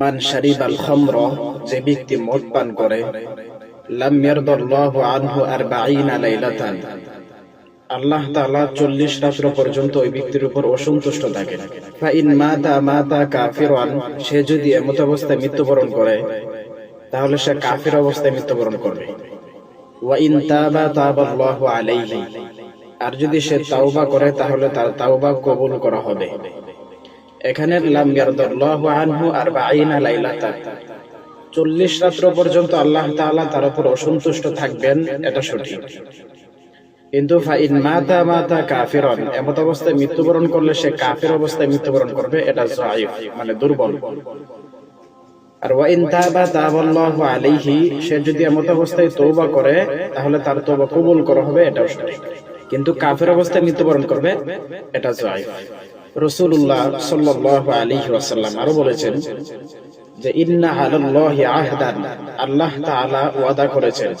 মান শারিবাল খামর, যে ব্যক্তি মদ পান করে, লাম ইয়ারদাল্লাহু আনহু আরবাঈনা লাইলাতান। আল্লাহ তাআলা 40 রাত্র পর্যন্ত ওই ব্যক্তির উপর অসন্তুষ্ট থাকেন। ফা ইন মাতা মাতা কাফিরান, সে যদি এমত অবস্থায় মৃত্যুবরণ করে, তাহলে সে কাফির অবস্থায় মৃত্যুবরণ করবে। ওয়া ইন তাবা তাবাল্লাহু আলাইহি, আর যদি সে তাওবা করে, তাহলে তার তাওবা কবুল করা হবে। এখানে লাম ইয়ারদাল্লাহু আনহু আরবাঈনা লাইলাতান। চল্লিশ রাত্র পর্যন্ত আল্লাহ তাআলা তার উপর অসন্তুষ্ট থাকবেন, এটা সঠিক। কিন্তু ফাইন মাতা মাতা কাফিরন, এমত অবস্থায় মৃত্যুবরণ করলে সে কাফের অবস্থায় মৃত্যুবরণ করবে, এটা জাইফ মানে দুর্বল। আর ওয়াইন তাবা তাবাল্লাহু আলাইহি, সে যদি এমত অবস্থায় তওবা করে, তাহলে তার তওবা কবুল করা হবে, এটাও সঠিক। কিন্তু কাফের অবস্থায় মৃত্যুবরণ করবে, এটা জাইফ রাসূলুল্লাহ সাল্লাল্লাহু আলাইহি ওয়াসাল্লাম আরো বলেছেন যে ইন্না আলাল্লাহি আহদান আল্লাহ তাআলা ওয়াদা করেছেন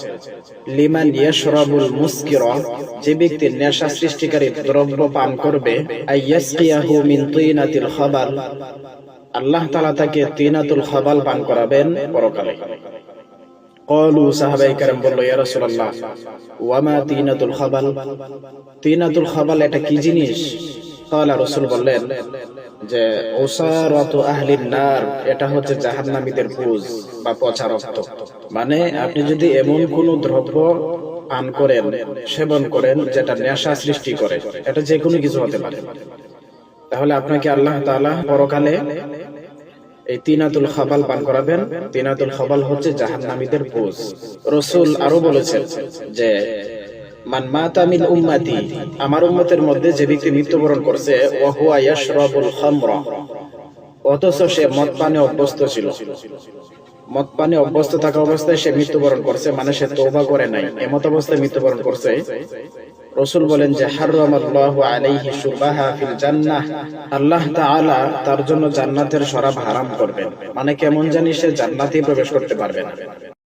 লিমান ইয়াশরাবুল মুসকিরা যে ব্যক্তি নেশা সৃষ্টিকারী দ্রব্য পান করবে আইয়াসকিয়াহু মিন তিনাতিল খাবাল আল্লাহ তাআলা তাকে তিনাতুল খাবাল পান করাবেন পরকালে قالوا সাহাবাই کرام বলল ইয়া রাসূলুল্লাহ ওয়ামা তিনাতুল খাবাল তিনাতুল খাবাল এটা কি জিনিস কালা রসুল বললেন যে ওসারাতু আহলিন নার, এটা হচ্ছে জাহান্নামীদের পুজ বা পচা রক্ত। মানে আপনি যদি এমন কোন দ্রব্য পান করেন, সেবন করেন, যেটা নেশা সৃষ্টি করে, এটা যে কোনো কিছু হতে পারে। তাহলে আপনাকে আল্লাহ তাআলা পরকালে এই তিনাতুল খাবাল পান করাবেন। তিনাতুল খাবাল হচ্ছে জাহান্নামীদের পুজ রসুল আরও বলেছেন যে মাতা উম্মতি, আমার মধ্যে যে মৃত্যুবরণ করছে অথচ সে মদ পানে অভ্যস্ত ছিল। মদ পানে অভ্যস্ত থাকা অবস্থায় সে মৃত্যুবরণ করছে মানে সে তওবা করে নাই। এমত অবস্থায় মৃত্যুবরণ করছে। রসুল বলেন যে আল্লাহ তার জন্য জান্নাতের শরাব হারাম করবেন। মানে কেমন জানি সে জান্নাতে প্রবেশ করতে পারবে না।